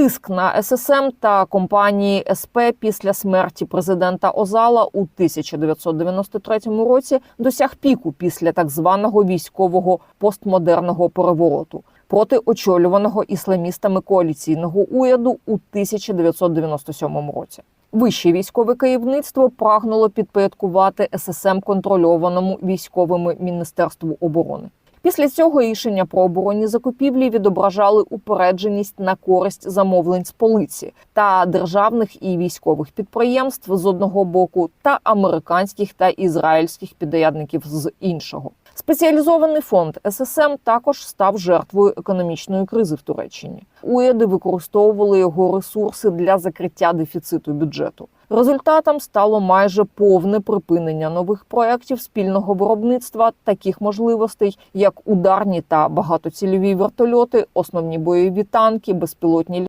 Тиск на ССМ та компанії СП після смерті президента Озала у 1993 році досяг піку після так званого військового постмодерного перевороту проти очолюваного ісламістами коаліційного уряду у 1997 році. Вище військове керівництво прагнуло підпорядкувати ССМ контрольованому військовими міністерству оборони. Після цього рішення про оборонні закупівлі відображали упередженість на користь замовлень з полиці та державних і військових підприємств з одного боку, та американських та ізраїльських підрядників з іншого. Спеціалізований фонд ССМ також став жертвою економічної кризи в Туреччині. Уряди використовували його ресурси для закриття дефіциту бюджету. Результатом стало майже повне припинення нових проєктів спільного виробництва таких можливостей, як ударні та багатоцільові вертольоти, основні бойові танки, безпілотні